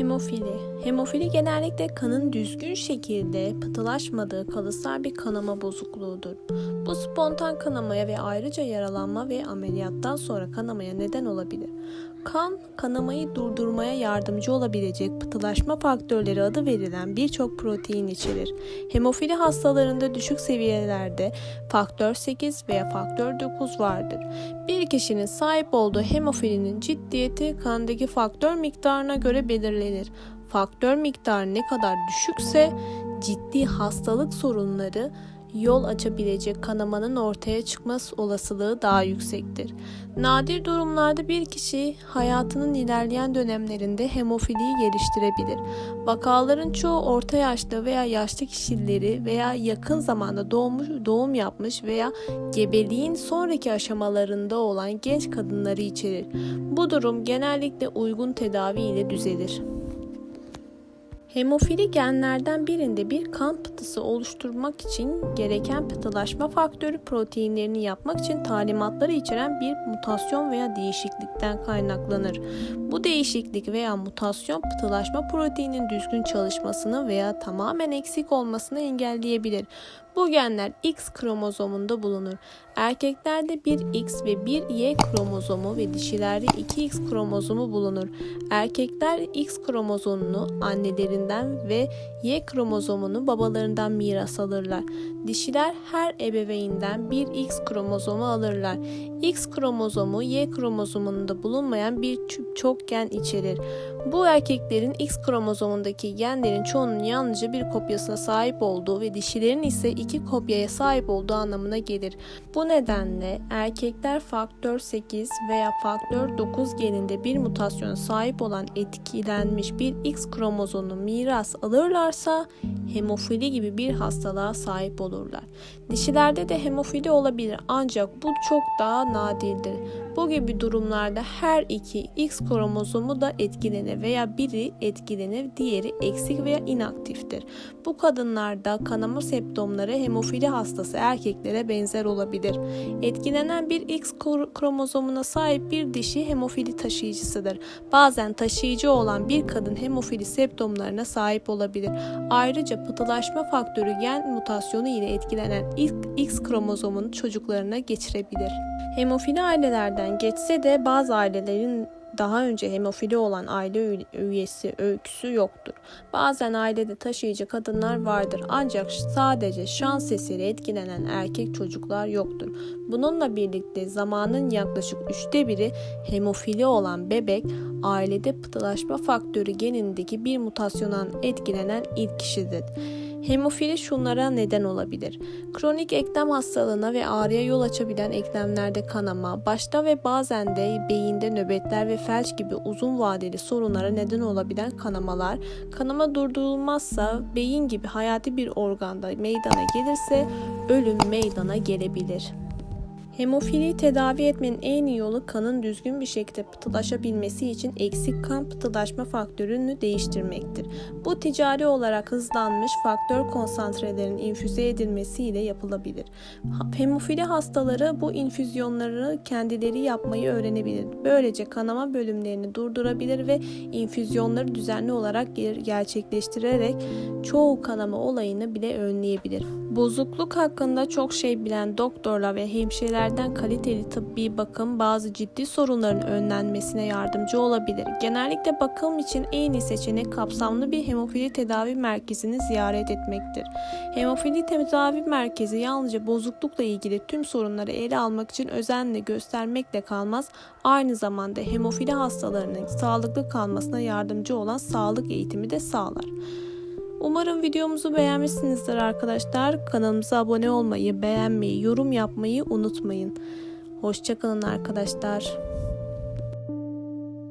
Hemofili. Hemofili genellikle kanın düzgün şekilde pıhtılaşmadığı kalıtsal bir kanama bozukluğudur. Bu spontan kanamaya ve ayrıca yaralanma ve ameliyattan sonra kanamaya neden olabilir. Kan, kanamayı durdurmaya yardımcı olabilecek pıhtılaşma faktörleri adı verilen birçok protein içerir. Hemofili hastalarında düşük seviyelerde faktör 8 veya faktör 9 vardır. Bir kişinin sahip olduğu hemofilinin ciddiyeti kandaki faktör miktarına göre belirlenir. Faktör miktarı ne kadar düşükse ciddi hastalık sorunları yol açabilecek kanamanın ortaya çıkması olasılığı daha yüksektir. Nadir durumlarda bir kişi hayatının ilerleyen dönemlerinde hemofiliyi geliştirebilir. Vakaların çoğu orta yaşlı veya yaşlı kişileri veya yakın zamanda doğmuş, doğum yapmış veya gebeliğin sonraki aşamalarında olan genç kadınları içerir. Bu durum genellikle uygun tedavi ile düzelir. Hemofili genlerden birinde bir kan pıhtısı oluşturmak için gereken pıhtılaşma faktörü proteinlerini yapmak için talimatları içeren bir mutasyon veya değişiklikten kaynaklanır. Bu değişiklik veya mutasyon pıhtılaşma proteininin düzgün çalışmasını veya tamamen eksik olmasını engelleyebilir. Bu genler X kromozomunda bulunur. Erkeklerde bir X ve bir Y kromozomu ve dişilerde 2X kromozomu bulunur. Erkekler X kromozomunu annelerinden ve Y kromozomunu babalarından miras alırlar. Dişiler her ebeveynden bir X kromozomu alırlar. X kromozomu Y kromozomunda bulunmayan bir çok gen içerir. Bu erkeklerin X kromozomundaki genlerin çoğunun yalnızca bir kopyasına sahip olduğu ve dişilerin ise iki kopyaya sahip olduğu anlamına gelir. Bu nedenle erkekler faktör 8 veya faktör 9 geninde bir mutasyona sahip olan etkilenmiş bir X kromozomunu miras alırlarsa hemofili gibi bir hastalığa sahip olurlar. Dişilerde de hemofili olabilir ancak bu çok daha nadirdir. Bu gibi durumlarda her iki X kromozomu da etkilenir veya biri etkilenir, diğeri eksik veya inaktiftir. Bu kadınlarda kanama septomları hemofili hastası erkeklere benzer olabilir. Etkilenen bir X kromozomuna sahip bir dişi hemofili taşıyıcısıdır. Bazen taşıyıcı olan bir kadın hemofili septomlarına sahip olabilir. Ayrıca pıhtılaşma faktörü gen mutasyonu ile etkilenen X kromozomunu çocuklarına geçirebilir. Hemofili ailelerden geçse de bazı ailelerin daha önce hemofili olan aile üyesi öyküsü yoktur. Bazen ailede taşıyıcı kadınlar vardır ancak sadece şans eseri etkilenen erkek çocuklar yoktur. Bununla birlikte zamanın yaklaşık üçte biri hemofili olan bebek ailede pıhtılaşma faktörü genindeki bir mutasyondan etkilenen ilk kişidir. Hemofili şunlara neden olabilir. Kronik eklem hastalığına ve ağrıya yol açabilen eklemlerde kanama, başta ve bazen de beyinde nöbetler ve felç gibi uzun vadeli sorunlara neden olabilen kanamalar, kanama durdurulmazsa beyin gibi hayati bir organda meydana gelirse ölüm meydana gelebilir. Hemofili tedavi etmenin en iyi yolu kanın düzgün bir şekilde pıhtılaşabilmesi için eksik kan pıhtılaşma faktörünü değiştirmektir. Bu ticari olarak hızlanmış faktör konsantrelerin infüze edilmesiyle yapılabilir. Hemofili hastaları bu infüzyonları kendileri yapmayı öğrenebilir. Böylece kanama bölümlerini durdurabilir ve infüzyonları düzenli olarak gerçekleştirerek çoğu kanama olayını bile önleyebilir. Bozukluk hakkında çok şey bilen doktorlar ve hemşirelerden kaliteli tıbbi bakım bazı ciddi sorunların önlenmesine yardımcı olabilir. Genellikle bakım için en iyi seçenek kapsamlı bir hemofili tedavi merkezini ziyaret etmektir. Hemofili tedavi merkezi yalnızca bozuklukla ilgili tüm sorunları ele almak için özenle göstermekle kalmaz, aynı zamanda hemofili hastalarının sağlıklı kalmasına yardımcı olan sağlık eğitimi de sağlar. Umarım videomuzu beğenmişsinizdir arkadaşlar. Kanalımıza abone olmayı, beğenmeyi, yorum yapmayı unutmayın. Hoşçakalın arkadaşlar.